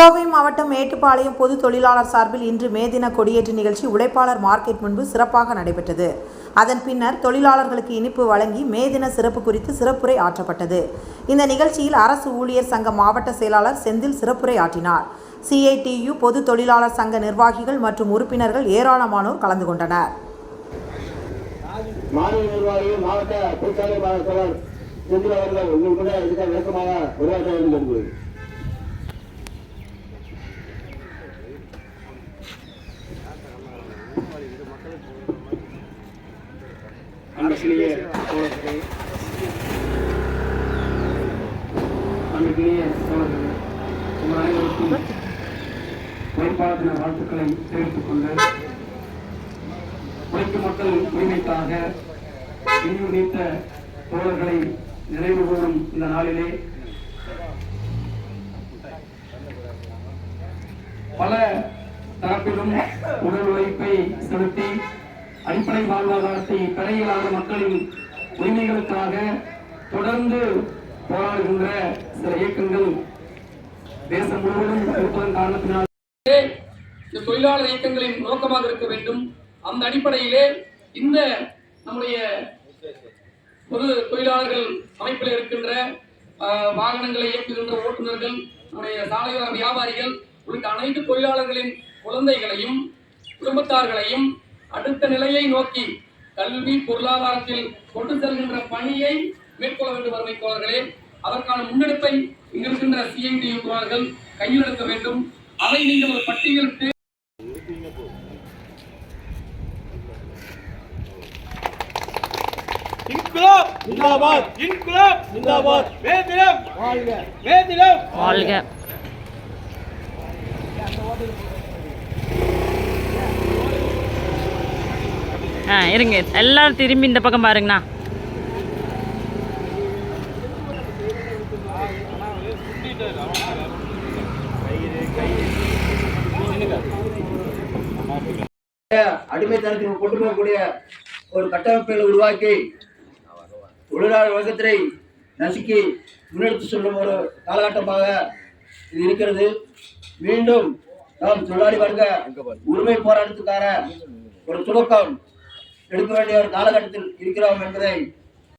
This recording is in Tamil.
கோவை மாவட்டம் மேட்டுப்பாளையம் பொது தொழிலாளர் சார்பில் இன்று மே தின கொடியேற்று நிகழ்ச்சி உழைப்பாளர் மார்க்கெட் முன்பு சிறப்பாக நடைபெற்றது. அதன் பின்னர் தொழிலாளர்களுக்கு இனிப்பு வழங்கி மே தின சிறப்பு குறித்து சிறப்புரை ஆற்றப்பட்டது. இந்த நிகழ்ச்சியில் அரசு ஊழியர் சங்க மாவட்ட செயலாளர் செந்தில் சிறப்புரை ஆற்றினார் சிஐடியு பொது தொழிலாளர் சங்க நிர்வாகிகள் மற்றும் உறுப்பினர்கள் ஏராளமானோர் கலந்து கொண்டனர். மாவட்ட அன்பிற்கினிய தோழர்களே. அன்பிற்கினிய உங்கள் அனைவருக்கும் வாழ்த்துக்களை தெரிவித்துக் கொண்டு உழைக்கும் மக்கள் உரிமைக்காக இன்னும் நீத்த தோழர்களை நினைவு கூறும் இந்த நாளிலே தரப்பிலும் உடல் உழைப்பை செலுத்தி அடிப்படை வாழ்வாதாரத்தை பெற இயலாத மக்களின் உரிமைகளுக்காக தொடர்ந்து போராடுகின்ற சில இயக்கங்கள் தேசம் முழுவதும் இருப்பதன் காரணத்தினால். இந்த தொழிலாளர் இயக்கங்களின் நோக்கமாக இருக்க வேண்டும். அந்த அடிப்படையிலே இந்த நம்முடைய பொது தொழிலாளர்கள் அமைப்பில் இருக்கின்ற வாகனங்களை இயக்குகின்ற ஓட்டுநர்கள் நம்முடைய சாலையோர வியாபாரிகள் உள்ளிட்ட அனைத்து தொழிலாளர்களின் குழந்தைகளையும் குடும்பத்தார்களையும் அடுத்த நிலையை நோக்கி கல்வி பொருளாதாரத்தில் கொண்டு செல்கின்ற பணியை மேற்கொள்ள வேண்டும் வறுமை தோழர்களே. அதற்கான முன்னெடுப்பை இங்கிருக்கின்ற சிஐடி தோழர்கள் கையில் எடுக்க வேண்டும். அதை நீங்கள் ஒரு பட்டியலிட்டு இன்குலாப்! ஜிந்தாபாத் இன்குலாப்! ஜிந்தாபாத் வாழ்க! வாழ்க! ஆ இருங்க. எல்லாரும் திரும்பி இந்த பக்கம் பாருங்கண்ணா. அடிமைத்தனத்தில் கொண்டு போகக்கூடிய ஒரு கட்டமைப்புகளை உருவாக்கி தொழிலாளர் வர்க்கத்தை நசுக்கி முன்னெடுத்து செல்லும் ஒரு காலகட்டமாக இது இருக்கிறது. மீண்டும் நாம் தொழிலாளி வர்க்க உரிமை போராட்டத்துக்கான ஒரு துவக்கம் எடுக்க வேண்டிய ஒரு காலகட்டத்தில் இருக்கிறோம் என்பதை